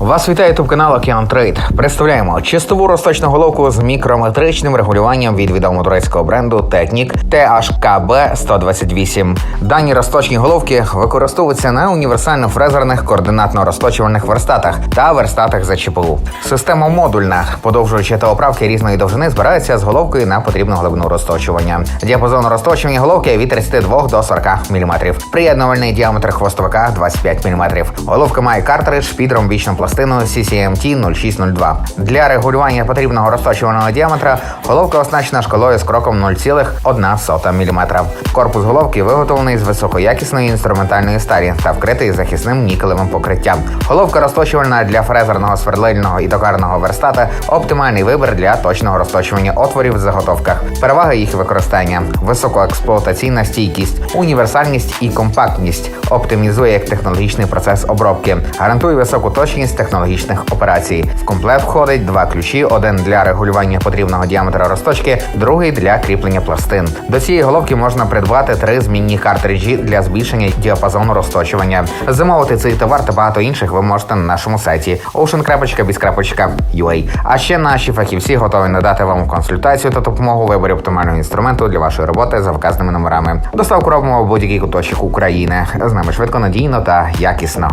Вас вітає ютуб канал Океан Трейд. Представляємо чистову розточну головку з мікрометричним регулюванням від відомого турецького бренду Technic THKB 128. Дані розточні головки використовуються на універсально-фрезерних координатно-розточувальних верстатах та верстатах за ЧПУ. Система модульна, подовжуючи та оправки різної довжини, збираються з головкою на потрібну глибину розточування. Діапазон розточування головки від 32 до 40 мм. Приєднувальний діаметр хвостовика 25 мм. Головка має картридж під ромбічну пластину CCMT 0602. Для регулювання потрібного розточуваного діаметра головка оснащена шкалою з кроком 0,1 мм. Корпус головки виготовлений з високоякісної інструментальної сталі та вкритий захисним нікелевим покриттям. Головка розточувальна для фрезерного свердлильного і токарного верстата оптимальний вибір для точного розточування отворів в заготовках. Переваги їх використання: високоексплуатаційна стійкість, універсальність і компактність, оптимізує як технологічний процес обробки, гарантує високу точність технологічних операцій. В комплект входить два ключі: один для регулювання потрібного діаметра розточки, другий для кріплення пластин. До цієї головки можна придбати три змінні картриджі для збільшення діапазону розточування. Замовити цей товар та багато інших ви можете на нашому сайті ocean.biz.ua. А ще наші фахівці готові надати вам консультацію та допомогу виборі оптимального інструменту для вашої роботи за вказаними номерами. Доставку робимо в будь-який куточок України. З нами швидко, надійно та якісно.